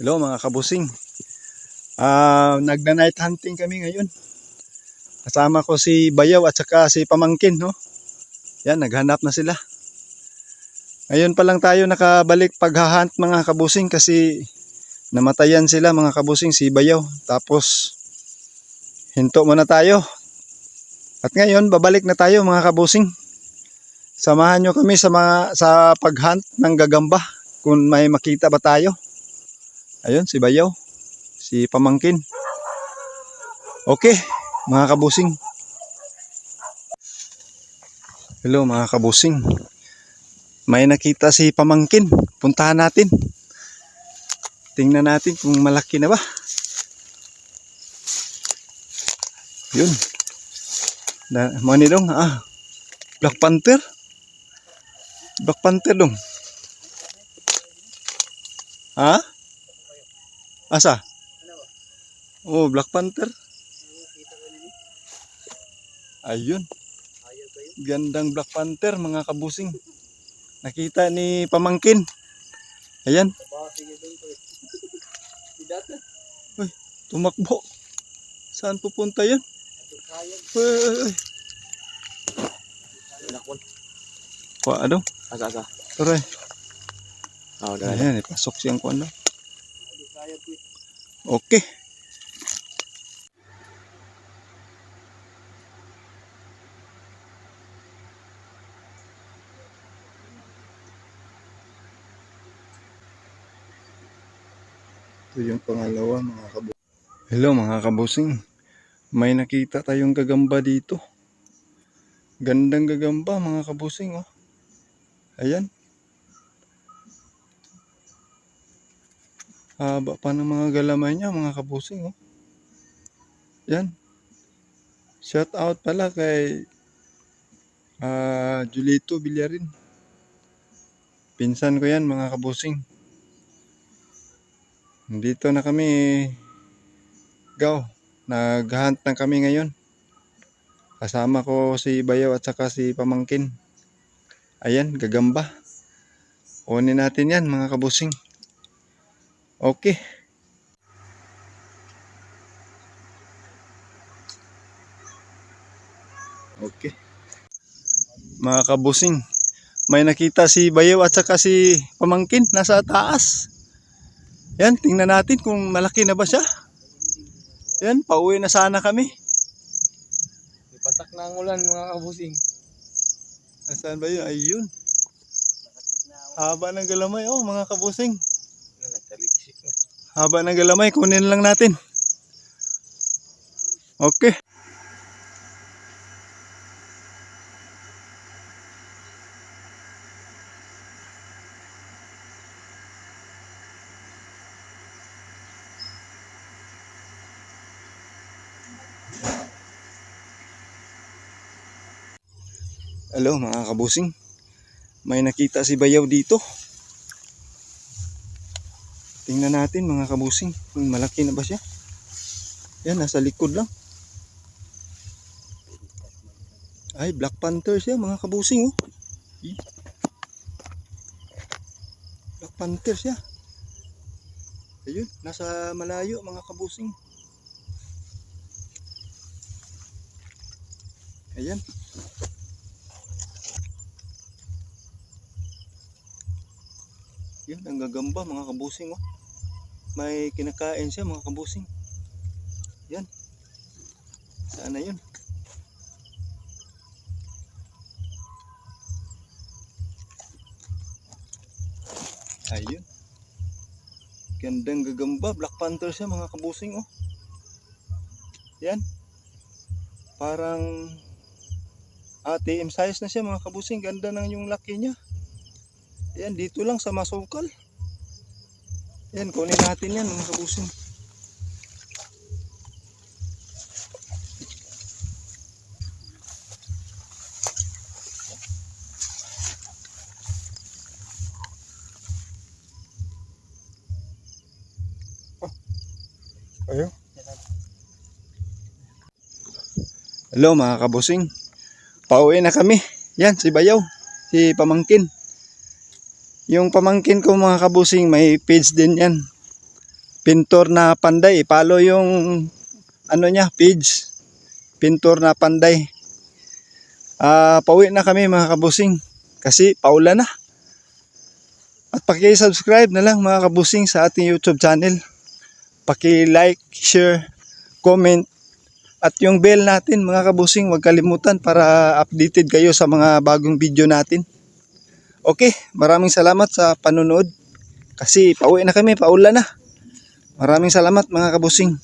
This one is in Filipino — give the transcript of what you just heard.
Hello mga kabusing. Ah, nagna-night hunting kami ngayon. Kasama ko si Bayaw at saka si Pamangkin, no? Yan, naghanap na sila. Ngayon pa lang tayo nakabalik paghahunt mga kabusing kasi namatayan sila mga kabusing si Bayaw. Tapos hinto muna tayo. At ngayon babalik na tayo mga kabusing. Samahan nyo kami sa mga sa paghunt ng gagamba kung may makita ba tayo. Ayun, si Bayaw. Si Pamangkin. Okay, mga kabusing. Hello, mga kabusing. May nakita si Pamangkin. Puntahan natin. Tingnan natin kung malaki na ba. Yun. Da, mo ni dong, ah. Black Panther. Black Panther dong. Ha? Asa? Oh, Black Panther. Ayun. Gandang Black Panther mga kabusing. Nakita ni Pamangkin. Ayan, tumakbo. Saan pupunta yan? Uy, uy, uy. Kuha ano? Asa asa. Turay. Oh, dahil. Ayan, ipasok siyang kuha ano. Okay. Ito yung pangalawa mga kabusing. Hello mga kabusing. May nakita tayong gagamba dito. Gandang gagamba mga kabusing oh. Ayan. Haba pa ng mga galamay niya, mga kabusing. Oh. Yan. Shout out pala kay ah Julito Villarin. Pinsan ko yan, mga kabusing. Dito na kami, gaw. Naghunt na kami ngayon. Kasama ko si Bayaw at saka si Pamangkin. Ayan, gagamba. Kunin natin yan, mga kabusing. Okay. Okay. Mga kabusing, may nakita si Bayaw at saka si Pamangkin nasa taas. Yan, tingnan natin kung malaki na ba siya. Yan, pauwi na sana kami. Ipatak na ang ulan mga kabusing. Nasaan ba yun? Ayun. Haba ng galamay. Oh, mga kabusing. Na nagtaliksik na. Haba ng galamay. Kunin lang natin. Okay. Hello mga kabusing. May nakita si Bayaw dito. Tingnan natin mga kabusing kung malaki na ba siya. Yan, nasa likod lang. Ay, Black Panther siya mga kabusing oh. Black Panther siya. Ayun, nasa malayo mga kabusing. Ayan. Yun, ang gagamba mga kabusing oh. May kinakain siya mga kabusing. Yan. Saan na yun? Ayun. Gandang gagamba. Black Panther siya mga kabusing oh. Yan. Parang ATM size na siya mga kabusing. Ganda ng yung laki niya. Yan, dito lang sa masukal. Yan, kunin natin yan mga kabusing. Oh, Ayo. Hello mga kabusing. Pauwi na kami. Yan, si Bayaw. Si Pamangkin. Yung pamangkin ko mga kabusing, may page din yan. Pintor na Panday. Follow yung ano niya, page. Pintor na Panday. Ah, pauwi na kami mga kabusing kasi paulan na. At paki-subscribe na lang mga kabusing sa ating YouTube channel. Paki-like, share, comment at yung bell natin mga kabusing huwag kalimutan para updated kayo sa mga bagong video natin. Okay, maraming salamat sa panonood. Kasi pauwi na kami, paulan na. Maraming salamat mga kabusing.